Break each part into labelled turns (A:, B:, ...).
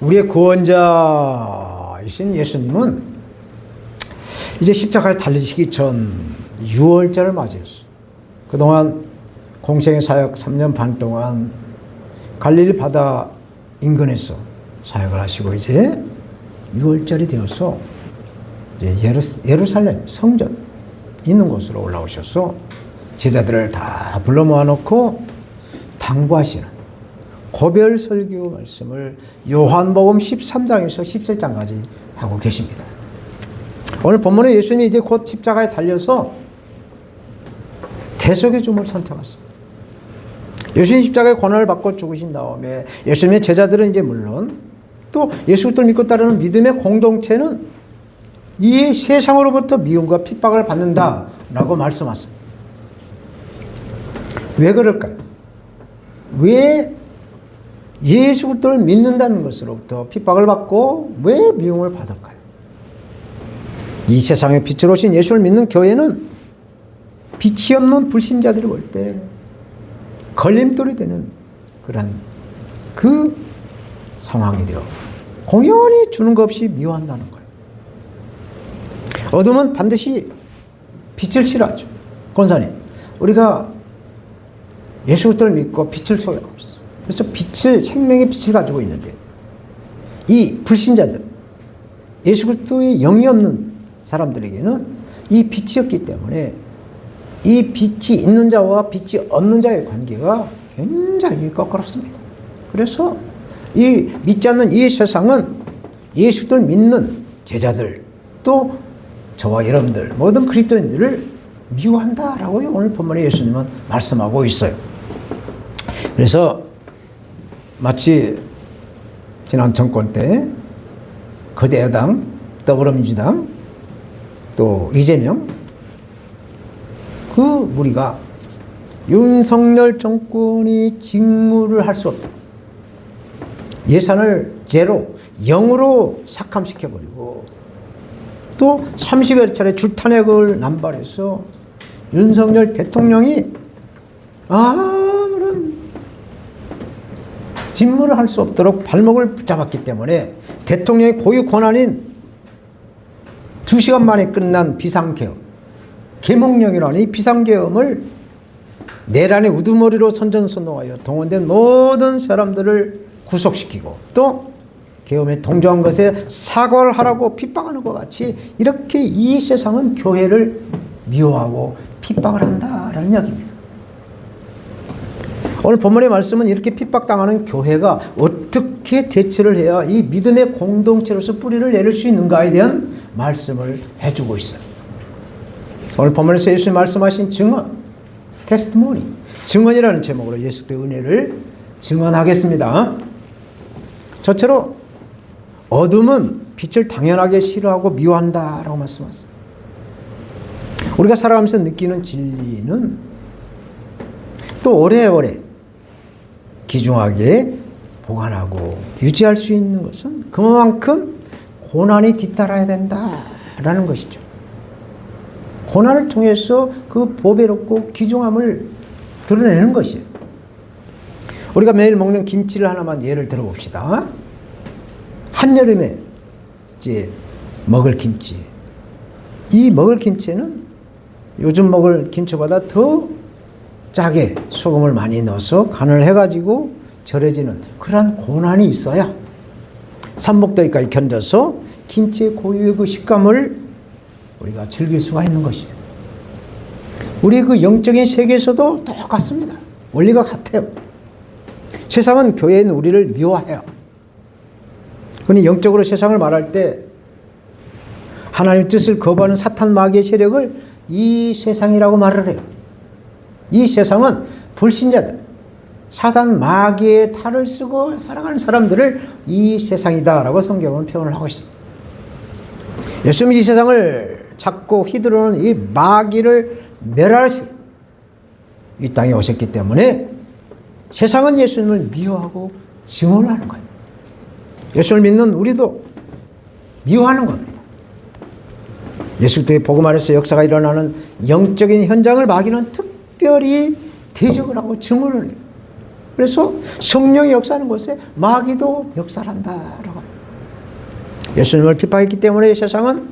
A: 우리의 구원자이신 예수님은 이제 십자가에 달리시기 전 6월절을 맞이했어. 그동안 공생의 사역 3년 반 동안 갈릴리 바다 인근에서 사역을 하시고 이제 6월절이 되어서 이제 예루, 예루살렘 성전 있는 곳으로 올라오셔서 제자들을 다 불러 모아놓고 당부하시는 고별 설교 말씀을 요한복음 13장에서 17장까지 하고 계십니다. 오늘 본문에 예수님이 이제 곧 십자가에 달려서 대속의 줌을 선택했습니다. 예수님 십자가의 고난을 받고 죽으신 다음에 예수님의 제자들은 이제 물론 또 예수 를 믿고 따르는 믿음의 공동체는 이 세상으로부터 미움과 핍박을 받는다라고 말씀하셨습니다. 왜 그럴까요? 왜 예수 그리스도를 믿는다는 것으로부터 핍박을 받고 왜 미움을 받을까요? 이 세상에 빛으로 오신 예수를 믿는 교회는 빛이 없는 불신자들이 볼때 걸림돌이 되는 그런 그 상황이 되어 공연히 주는 것 없이 미워한다는 거예요. 어둠은 반드시 빛을 싫어하죠. 권사님, 우리가 예수 그리스도를 믿고 빛을 소유하고 있어. 그래서 빛을 생명의 빛을 가지고 있는데 이 불신자들 예수 그리스도의 영이 없는 사람들에게는 이 빛이 없기 때문에 이 빛이 있는 자와 빛이 없는 자의 관계가 굉장히 거꾸롭습니다. 그래서 이 믿지 않는 이 세상은 예수를 믿는 제자들 또 저와 여러분들 모든 그리스도인들을 미워한다라고 오늘 본문에 예수님은 말씀하고 있어요. 그래서 마치 지난 정권 때 거대 여당 더불어민주당 또 이재명 그 무리가 윤석열 정권이 직무를 할 수 없다. 예산을 제로, 0으로 삭감시켜버리고 또 30여 차례 줄탄핵을 남발해서 윤석열 대통령이 아무런 직무를 할수 없도록 발목을 붙잡았기 때문에 대통령의 고유 권한인 2시간 만에 끝난 비상개혁, 개몽령이라는 이 비상계엄을 내란의 우두머리로 선전선동하여 동원된 모든 사람들을 구속시키고 또 계엄에 동조한 것에 사과를 하라고 핍박하는 것 같이 이렇게 이 세상은 교회를 미워하고 핍박을 한다라는 이야기입니다. 오늘 본문의 말씀은 이렇게 핍박당하는 교회가 어떻게 대처를 해야 이 믿음의 공동체로서 뿌리를 내릴 수 있는가에 대한 말씀을 해주고 있어요. 오늘 본문에서 예수님 말씀하신 증언, 테스트모니, 증언이라는 제목으로 예수의 은혜를 증언하겠습니다. 저처럼 어둠은 빛을 당연하게 싫어하고 미워한다라고 말씀하셨습니다. 우리가 살아가면서 느끼는 진리는 또 오래오래 귀중하게 보관하고 유지할 수 있는 것은 그만큼 고난이 뒤따라야 된다라는 것이죠. 고난을 통해서 그 보배롭고 귀중함을 드러내는 것이에요. 우리가 매일 먹는 김치를 하나만 예를 들어 봅시다. 한여름에 이제 먹을 김치. 이 먹을 김치는 요즘 먹을 김치보다 더 짜게 소금을 많이 넣어서 간을 해가지고 절여지는 그러한 고난이 있어야 삼복더위까지 견뎌서 김치의 고유의 그 식감을 우리가 즐길 수가 있는 것이에요. 우리 그 영적인 세계에서도 똑같습니다. 원리가 같아요. 세상은 교회에 있는 우리를 미워해요. 그러니 영적으로 세상을 말할 때 하나님 뜻을 거부하는 사탄 마귀의 세력을 이 세상이라고 말을 해요. 이 세상은 불신자들, 사단 마귀의 탈을 쓰고 살아가는 사람들을 이 세상이다라고 성경은 표현을 하고 있습니다. 예수님이 이 세상을 잡고 휘두르는 이 마귀를 멸하시 이 땅에 오셨기 때문에 세상은 예수님을 미워하고 증오를 하는 거예요. 예수를 믿는 우리도 미워하는 겁니다. 예수 그리스도의 복음 안에서 역사가 일어나는 영적인 현장을 마귀는 특 별히 대적을 하고 증오를 해요. 그래서 성령이 역사하는 곳에 마귀도 역사한다라고. 예수님을 핍박했기 때문에 세상은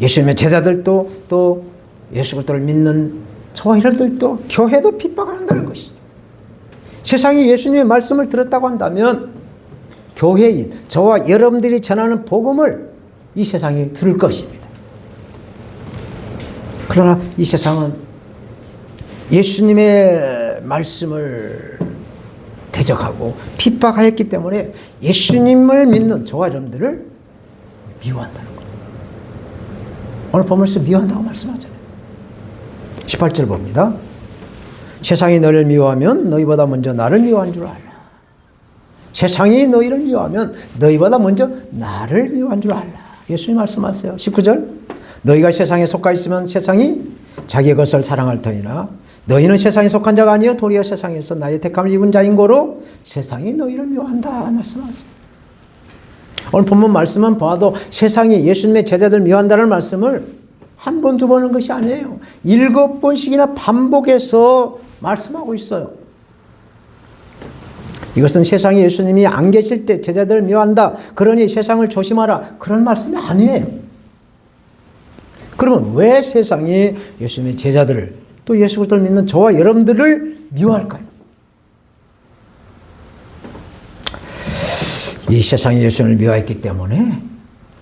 A: 예수님의 제자들도 또 예수 그리스도를 믿는 여러분들도 교회도 핍박을 한다는 것이죠. 세상이 예수님의 말씀을 들었다고 한다면 교회인 저와 여러분들이 전하는 복음을 이 세상이 들을 것입니다. 그러나 이 세상은 예수님의 말씀을 대적하고 핍박하였기 때문에 예수님을 믿는 저와 여러분들을 미워한다는 거예요. 오늘 보면서 미워한다고 말씀하잖아요. 18절 봅니다. 세상이 너를 미워하면 너희보다 먼저 나를 미워한 줄 알라. 세상이 너희를 미워하면 너희보다 먼저 나를 미워한 줄 알라. 예수님 말씀하세요. 19절. 너희가 세상에 속하 있으면 세상이 자기의 것을 사랑할 터이나 너희는 세상에 속한 자가 아니요 도리어 세상에서 나의 택함을 입은 자인 거로 세상이 너희를 미워한다 말씀하세요. 오늘 본문 말씀은 봐도 세상이 예수님의 제자들 미워한다는 말씀을 한 번, 두 번 한 것이 아니에요. 일곱 번씩이나 반복해서 말씀하고 있어요. 이것은 세상에 예수님이 안 계실 때 제자들을 미워한다. 그러니 세상을 조심하라. 그런 말씀이 아니에요. 그러면 왜 세상이 예수님의 제자들을 또 예수 그리스도를 믿는 저와 여러분들을 미워할까요? 이 세상이 예수님을 미워했기 때문에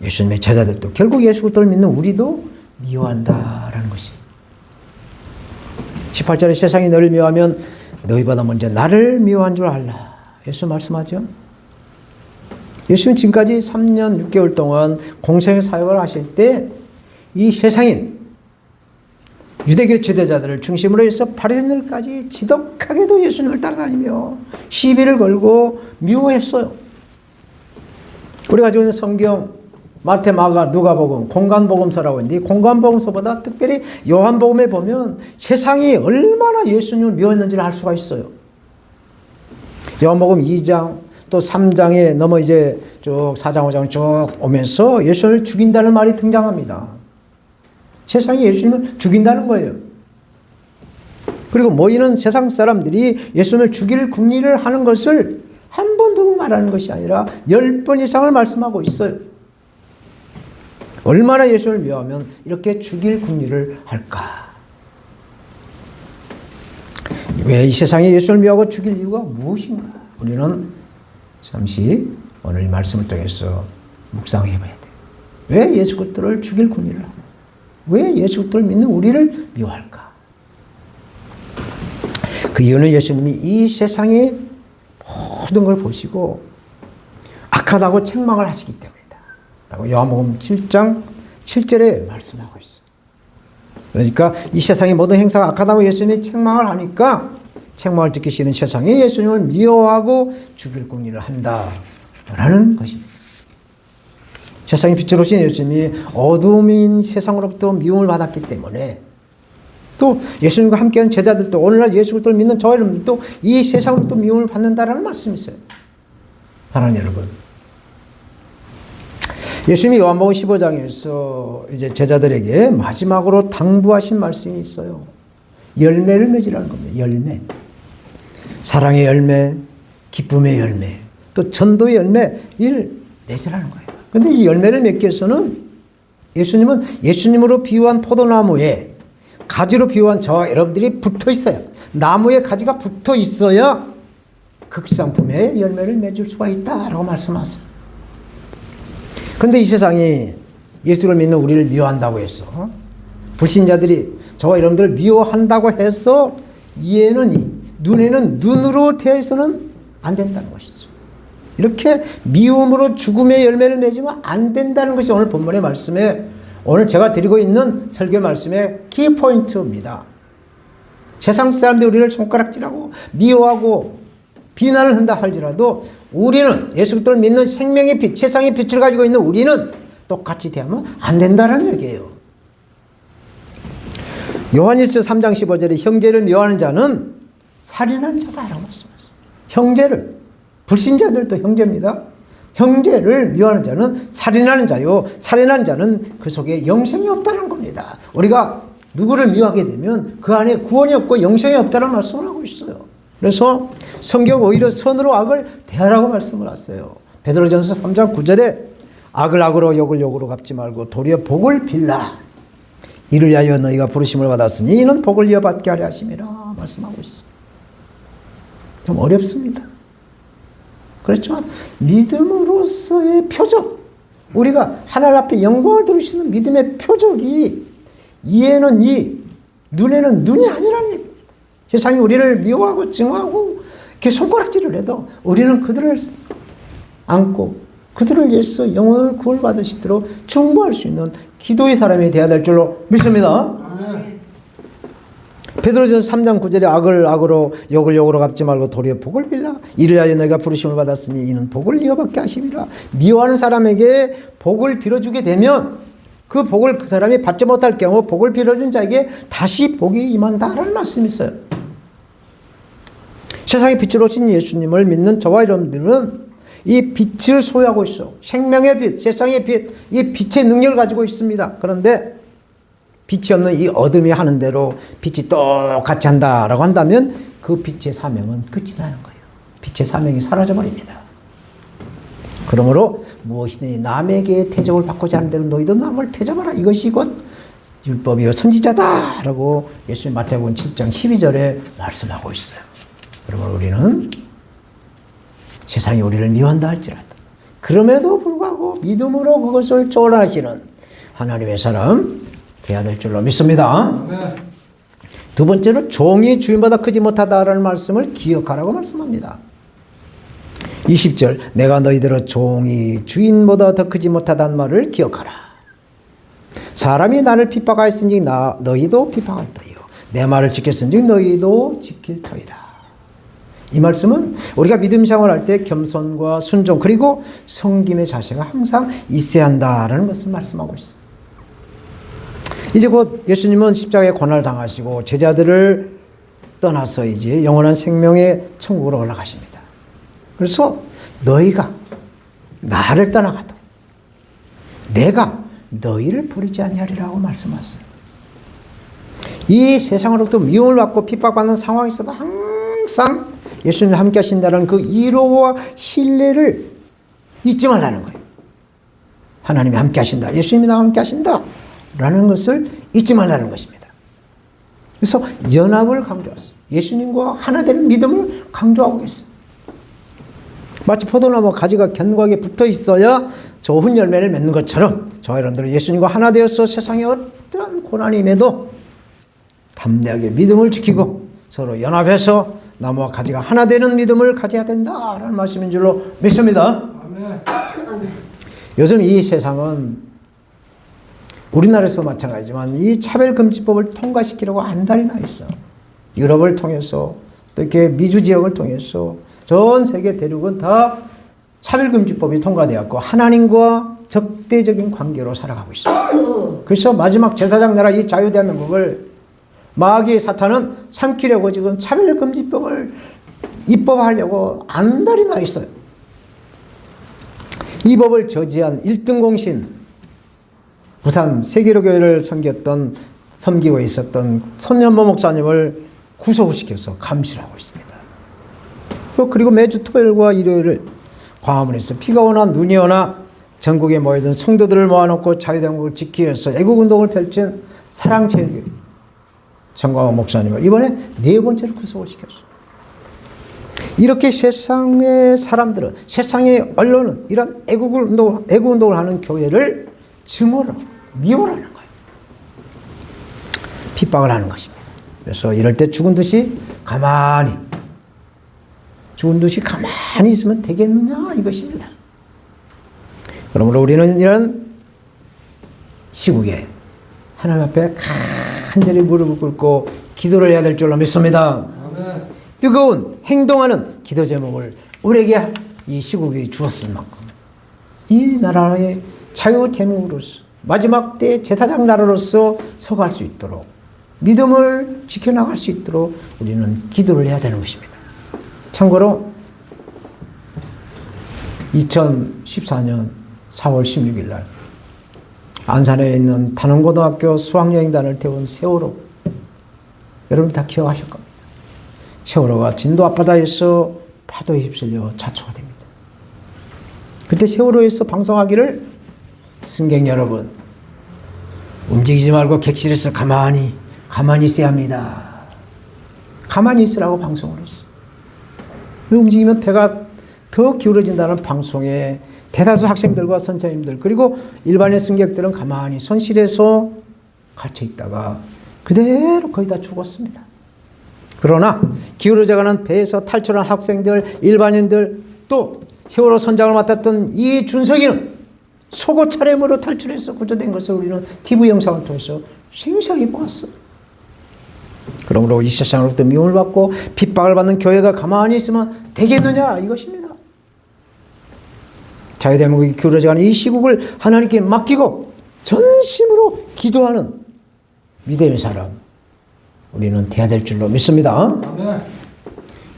A: 예수님의 제자들도 결국 예수 그리스도를 믿는 우리도 미워한다라는 것이. 18절에 세상이 너를 미워하면 너희보다 먼저 나를 미워한 줄 알라. 예수 말씀하죠. 예수님 지금까지 3년 6개월 동안 공생의 사역을 하실 때 이 세상인 유대교 지도자들을 중심으로 해서 바리새인들까지 지독하게도 예수님을 따라다니며 시비를 걸고 미워했어요. 우리가 가지고 있는 성경 마태, 마가, 누가복음, 공간복음서라고 있는데 공간복음서보다 특별히 요한복음에 보면 세상이 얼마나 예수님을 미워했는지를 알 수가 있어요. 요한복음 2장 또 3장에 넘어 이제 쭉 4장 5장 쭉 오면서 예수님을 죽인다는 말이 등장합니다. 세상이 예수님을 죽인다는 거예요. 그리고 모이는 세상 사람들이 예수님을 죽일 궁리를 하는 것을 한 번, 두 번 말하는 것이 아니라 열 번 이상을 말씀하고 있어요. 얼마나 예수를 미워하면 이렇게 죽일 궁리를 할까? 왜 이 세상에 예수를 미워하고 죽일 이유가 무엇인가? 우리는 잠시 오늘 이 말씀을 통해서 묵상해 봐야 돼요. 왜 예수 그리스도를 죽일 궁리를 하나? 왜 예수 그리스도를 믿는 우리를 미워할까? 그 이유는 예수님이 이 세상의 모든 걸 보시고 악하다고 책망을 하시기 때문이다. 라고 요한복음 7장 7절에 말씀하고 있어요. 그러니까 이 세상의 모든 행사가 악하다고 예수님이 책망을 하니까 책망을 듣기 싫은 세상이 예수님을 미워하고 죽일 궁리를 한다. 라는 것입니다. 세상의 빛으로 오신 예수님이 어둠인 세상으로부터 미움을 받았기 때문에 또 예수님과 함께하는 제자들도 오늘날 예수 그리스도를 믿는 저 여러분들도 이 세상으로부터 미움을 받는다라는 말씀이 있어요. 사랑하는 여러분. 예수님이 요한복음 15장에서 이제 제자들에게 마지막으로 당부하신 말씀이 있어요. 열매를 맺으라는 겁니다. 열매. 사랑의 열매, 기쁨의 열매, 또 전도의 열매를 맺으라는 거예요. 근데 이 열매를 맺기 위해서는 예수님은 예수님으로 비유한 포도나무에 가지로 비유한 저와 여러분들이 붙어 있어요. 나무에 가지가 붙어 있어야 극상품의 열매를 맺을 수가 있다라고 말씀하세요. 그런데 이 세상이 예수를 믿는 우리를 미워한다고 해서 불신자들이 저와 여러분들을 미워한다고 해서 이에는 눈에는 눈으로 대해서는 안 된다는 것이죠. 이렇게 미움으로 죽음의 열매를 맺으면 안 된다는 것이 오늘 본문의 말씀에 오늘 제가 드리고 있는 설교 말씀의 키포인트입니다. 세상 사람들이 우리를 손가락질하고 미워하고 비난을 한다 할지라도 우리는 예수 그리스도를 믿는 생명의 빛, 세상의 빛을 가지고 있는 우리는 똑같이 대하면 안 된다는 얘기예요. 요한일서 3장 15절에 형제를 미워하는 자는 살인하는 자다 라고 말씀하셨어요. 형제를 불신자들도 형제입니다. 형제를 미워하는 자는 살인하는 자요. 살인하는 자는 그 속에 영생이 없다는 겁니다. 우리가 누구를 미워하게 되면 그 안에 구원이 없고 영생이 없다는 말씀을 하고 있어요. 그래서 성경 오히려 선으로 악을 대하라고 말씀을 하세요. 베드로전서 3장 9절에 악을 악으로 욕을 욕으로 갚지 말고 도리어 복을 빌라. 이를 위하여 너희가 부르심을 받았으니 이는 복을 이어받게 하려 하심이라 말씀하고 있어. 좀 어렵습니다. 그렇지만 믿음으로서의 표적, 우리가 하나님 앞에 영광을 들을 수 있는 믿음의 표적이 이에는 이, 눈에는 눈이 아니라는. 세상이 우리를 미워하고 증오하고 이렇게 손가락질을 해도 우리는 그들을 안고 그들을 위해서 영혼을 있도록 충고할 수 있는 기도의 사람이 되어야 될 줄로 믿습니다. 베드로전서 3장 9절에 악을 악으로 욕을 욕으로 갚지 말고 도리어 복을 빌라. 이를 위하여 너희가 부르심을 받았으니 이는 복을 이어받게 하심이라. 미워하는 사람에게 복을 빌어주게 되면 그 복을 그 사람이 받지 못할 경우 복을 빌어준 자에게 다시 복이 임한다라는 말씀이 있어요. 세상의 빛으로 오신 예수님을 믿는 저와 여러분들은 이 빛을 소유하고 있어. 생명의 빛, 세상의 빛, 이 빛의 능력을 가지고 있습니다. 그런데 빛이 없는 이 어둠이 하는 대로 빛이 똑같이 한다라고 한다면 그 빛의 사명은 끝이 나는 거예요. 빛의 사명이 사라져 버립니다. 그러므로 무엇이든지 남에게 대접을 받고자 하는 대로 너희도 남을 대접하라. 이것이 곧 율법이요 선지자다라고 예수님 마태복음 7장 12절에 말씀하고 있어요. 그러므로 우리는 세상이 우리를 미워한다 할지라도 그럼에도 불구하고 믿음으로 그것을 쫄하시는 하나님의 사람 돼야 될 줄로 믿습니다. 두 번째로 종이 주인보다 크지 못하다라는 말씀을 기억하라고 말씀합니다. 20절 내가 너희들의 종이 주인보다 더 크지 못하다는 말을 기억하라. 사람이 나를 핍박하였은지 나 너희도 핍박할 터이요 내 말을 지켰은지 너희도 지킬 터이다. 이 말씀은 우리가 믿음 생활할 때 겸손과 순종 그리고 성김의 자세가 항상 있어야 한다라는 것을 말씀하고 있습니다. 이제 곧 예수님은 십자가에 고난을 당하시고 제자들을 떠나서 이제 영원한 생명의 천국으로 올라가십니다. 그래서 너희가 나를 떠나가도 내가 너희를 버리지 아니하리라고 말씀하세요. 이 세상으로부터 미움을 받고 핍박받는 상황이 있어도 항상 예수님 함께 하신다는 그 이로와 신뢰를 잊지 말라는 거예요. 하나님이 함께 하신다. 예수님이 나와 함께 하신다. 라는 것을 잊지 말라는 것입니다. 그래서 연합을 강조했어요. 예수님과 하나 되는 믿음을 강조하고 있어요. 마치 포도나무 가지가 견고하게 붙어 있어야 좋은 열매를 맺는 것처럼 저 여러분들은 예수님과 하나 되어서 세상에 어떠한 고난이 임해도 담대하게 믿음을 지키고 서로 연합해서 나무와 가지가 하나 되는 믿음을 가져야 된다라는 말씀인 줄로 믿습니다. 요즘 이 세상은 우리나라에서 마찬가지지만 이 차별금지법을 통과시키려고 안달이 나 있어. 유럽을 통해서 또 이렇게 미주 지역을 통해서 전 세계 대륙은 다 차별금지법이 통과되었고 하나님과 적대적인 관계로 살아가고 있어. 그래서 마지막 제사장 나라 이 자유대한민국을 마귀 사탄은 삼키려고 지금 차별금지법을 입법하려고 안달이 나 있어요. 이 법을 저지한 1등 공신 부산 세계로교회를 섬겼던 섬기고 있었던 손현보 목사님을 구속을 시켜서 감시를 하고 있습니다. 또 그리고 매주 토요일과 일요일을 광화문에서 비가 오나 눈이 오나 전국에 모여든 성도들을 모아놓고 자유대국을 지키기 위해서 애국운동을 펼친 사랑체육회 정광호 목사님을 이번에 네 번째로 구속을 시켰어요. 이렇게 세상의 사람들은 세상의 언론은 이런 애국운동, 애국운동을 하는 교회를 증오를 미워하는 거예요. 핍박을 하는 것입니다. 그래서 이럴 때 죽은 듯이 가만히 죽은 듯이 가만히 있으면 되겠느냐 이것입니다. 그러므로 우리는 이런 시국에 하나님 앞에 간절히 무릎을 꿇고 기도를 해야 될 줄로 믿습니다. 뜨거운 행동하는 기도 제목을 우리에게 이 시국이 주었을 만큼 이 나라의 자유 대목으로서 마지막 때 제사장 나라로서 서갈 수 있도록 믿음을 지켜나갈 수 있도록 우리는 기도를 해야 되는 것입니다. 참고로 2014년 4월 16일 날 안산에 있는 단원고등학교 수학여행단을 태운 세월호 여러분 다 기억하실 겁니다. 세월호가 진도 앞바다에서 파도에 휩쓸려 자초가 됩니다. 그때 세월호에서 방송하기를 승객 여러분 움직이지 말고 객실에서 가만히 가만히 있어야 합니다. 가만히 있으라고 방송을 했어. 움직이면 배가 더 기울어진다는 방송에 대다수 학생들과 선생님들 그리고 일반의 승객들은 가만히 선실에서 갇혀 있다가 그대로 거의 다 죽었습니다. 그러나 기울어져가는 배에서 탈출한 학생들, 일반인들 또 세월호 선장을 맡았던 이 준석이는 속옷 차림으로 탈출해서 구조된 것을 우리는 TV 영상을 통해서 생생히 보았어. 그러므로 이 세상으로부터 미움을 받고 핍박을 받는 교회가 가만히 있으면 되겠느냐 이것입니다. 자유대목이 기울어져가는 이 시국을 하나님께 맡기고 전심으로 기도하는 믿음의 사람 우리는 돼야 될 줄로 믿습니다.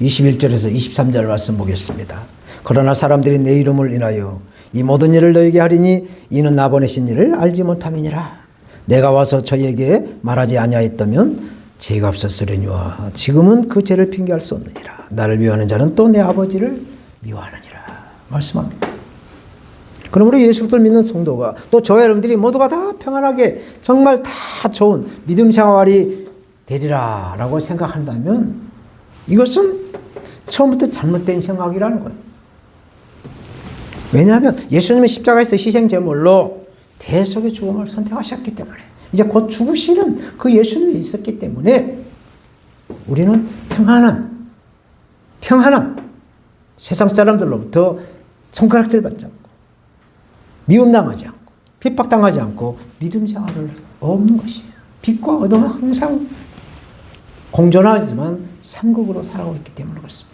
A: 21절에서 23절 말씀 보겠습니다. 그러나 사람들이 내 이름을 인하여 이 모든 일을 너에게 하리니 이는 나 보내신 일을 알지 못함이니라. 내가 와서 저희에게 말하지 아니하였다면 죄가 없었으려니와 지금은 그 죄를 핑계할 수 없느니라. 나를 미워하는 자는 또 내 아버지를 미워하느니라. 말씀합니다. 그러므로 예수를 믿는 성도가 또 저와 여러분들이 모두가 다 평안하게 정말 다 좋은 믿음 생활이 되리라 라고 생각한다면 이것은 처음부터 잘못된 생각이라는 거예요. 왜냐하면 예수님은 십자가에서 희생 제물로 대속의 죽음을 선택하셨기 때문에 이제 곧 죽으시는 그 예수님이 있었기 때문에 우리는 평안한 평안한 세상 사람들로부터 손가락질 받지 않고 미움당하지 않고 핍박당하지 않고 믿음 생활을 없는 것이에요. 빛과 어둠은 항상 공존하지만 삼국으로 살아오고 있기 때문에 그렇습니다.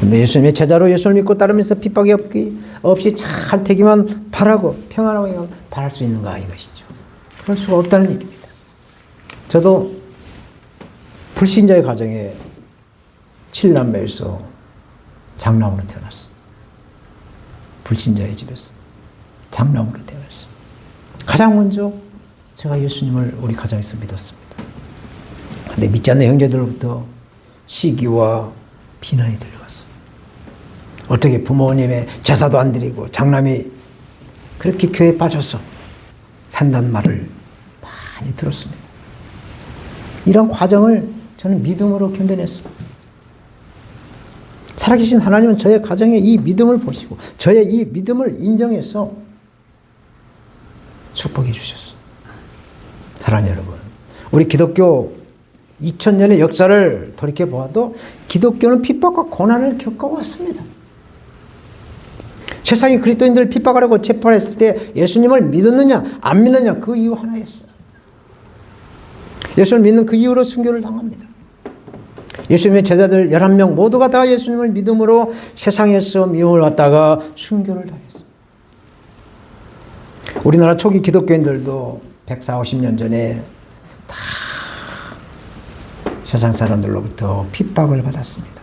A: 근데 예수님의 제자로 예수를 믿고 따르면서 핍박이 없기, 없이 잘 되기만 바라고 평안하고 바랄 수 있는가 이것이죠. 그럴 수가 없다는 얘기입니다. 저도 불신자의 가정에 7남매에서 장남으로 태어났어요. 불신자의 집에서 장남으로 태어났어요. 가장 먼저 제가 예수님을 우리 가정에서 믿었습니다. 근데 믿지 않는 형제들로부터 시기와 비난이 들려왔 어떻게 부모님의 제사도 안 드리고 장남이 그렇게 교회에 빠져서 산다는 말을 많이 들었습니다. 이런 과정을 저는 믿음으로 견뎌냈습니다. 살아계신 하나님은 저의 가정의 이 믿음을 보시고 저의 이 믿음을 인정해서 축복해 주셨어요. 사랑하는 여러분, 우리 기독교 2000년의 역사를 돌이켜 보아도 기독교는 핍박과 고난을 겪어왔습니다. 세상이 그리스도인들을 핍박하려고 재판했을 때 예수님을 믿었느냐 안 믿느냐 그 이유 하나였어요. 예수를 믿는 그 이유로 순교를 당합니다. 예수님의 제자들 11명 모두가 다 예수님을 믿음으로 세상에서 미움을 받다가 순교를 당했어요. 우리나라 초기 기독교인들도 140, 50년 전에 다 세상 사람들로부터 핍박을 받았습니다.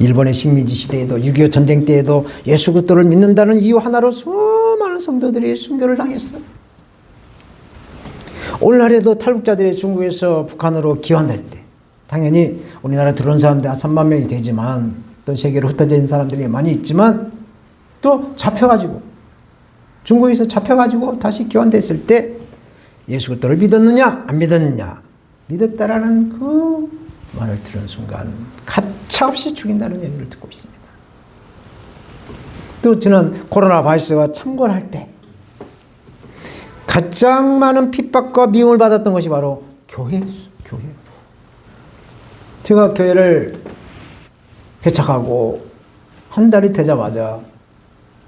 A: 일본의 식민지 시대에도 6.25 전쟁 때에도 예수 그리스도를 믿는다는 이유 하나로 수많은 성도들이 순교를 당했어요. 오늘날에도 탈북자들이 중국에서 북한으로 기환될 때 당연히 우리나라 들어온 사람들 한 3만 명이 되지만 또 세계로 흩어져 있는 사람들이 많이 있지만 또 잡혀가지고 중국에서 잡혀가지고 다시 기환됐을 때 예수 그리스도를 믿었느냐 안 믿었느냐 믿었다라는 그 말을 들은 순간 가차없이 죽인다는 얘기를 듣고 있습니다. 또 저는 코로나 바이러스가 창궐할 때 가장 많은 핍박과 미움을 받았던 것이 바로 교회였어요. 교회. 제가 교회를 개척하고 한 달이 되자마자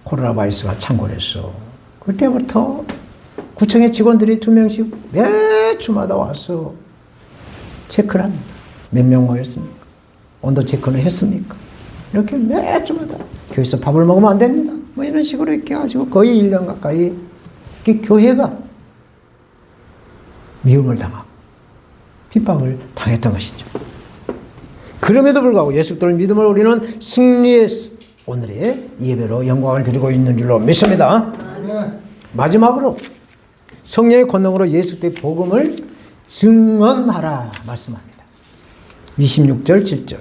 A: 코로나 바이러스가 창궐했어. 그때부터 구청의 직원들이 두 명씩 매 주마다 와서 체크를 합니다. 몇 명 모였습니까? 온도 체크는 했습니까? 이렇게 매 주마다 교회에서 밥을 먹으면 안 됩니다. 뭐 이런 식으로 이렇게 가지고 거의 1년 가까이 교회가 미움을 당하고 핍박을 당했던 것이죠. 그럼에도 불구하고 예수 그리스도를 믿음을 우리는 승리했어. 오늘의 예배로 영광을 드리고 있는 줄로 믿습니다. 마지막으로 성령의 권능으로 예수 그리스도의 복음을 증언하라 말씀합니다. 26절 7절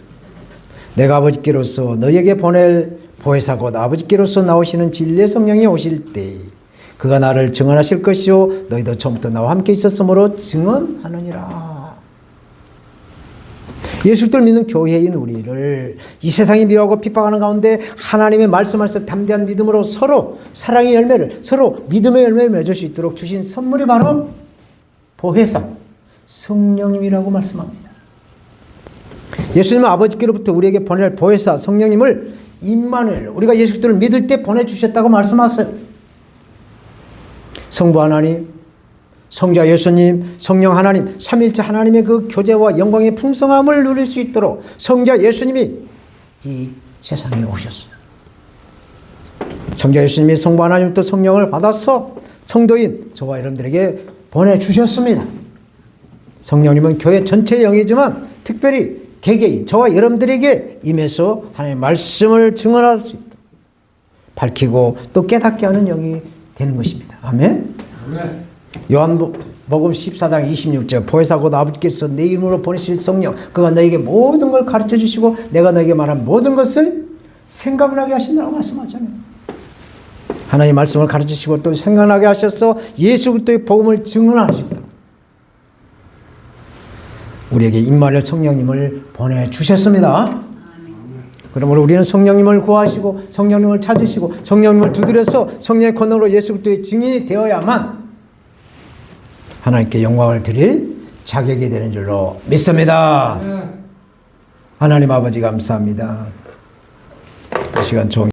A: 내가 아버지께로서 너희에게 보낼 보혜사 곧 아버지께로서 나오시는 진리의 성령이 오실 때 그가 나를 증언하실 것이요 너희도 처음부터 나와 함께 있었으므로 증언하느니라 예수를 믿는 교회인 우리를 이 세상이 미워하고 핍박하는 가운데 하나님의 말씀하셔서 담대한 믿음으로 서로 사랑의 열매를 서로 믿음의 열매를 맺을 수 있도록 주신 선물이 바로 보혜사 성령님이라고 말씀합니다. 예수님은 아버지께로부터 우리에게 보낼 보혜사 성령님을 임마누엘 우리가 예수 그리스도를 믿을 때 보내 주셨다고 말씀하세요. 성부 하나님, 성자 예수님, 성령 하나님, 삼일째 하나님의 그 교제와 영광의 풍성함을 누릴 수 있도록 성자 예수님이 이 세상에 오셨어요. 성자 예수님이 성부 하나님부터 성령을 받아서 성도인 저와 여러분들에게 보내주셨습니다. 성령님은 교회 전체의 영이지만 특별히 개개인 저와 여러분들에게 임해서 하나님의 말씀을 증언할 수 있도록 밝히고 또 깨닫게 하는 영이 되는 것입니다. 아멘. 요한복음 14장 26절 보혜사 곧 아버지께서 내 이름으로 보내실 성령 그가 너에게 모든 걸 가르쳐 주시고 내가 너에게 말한 모든 것을 생각나게 하신다고 말씀하잖아요. 하나님 말씀을 가르쳐 주시고 또 생각나게 하셔서 예수 그리스도의 복음을 증언할 수 있도록 우리에게 임마를 성령님을 보내 주셨습니다. 그러므로 우리는 성령님을 구하시고 성령님을 찾으시고 성령님을 두드려서 성령의 권능으로 예수 그리스도의 증인이 되어야만 하나님께 영광을 드릴 자격이 되는 줄로 믿습니다. 하나님 아버지 감사합니다. 이 시간 종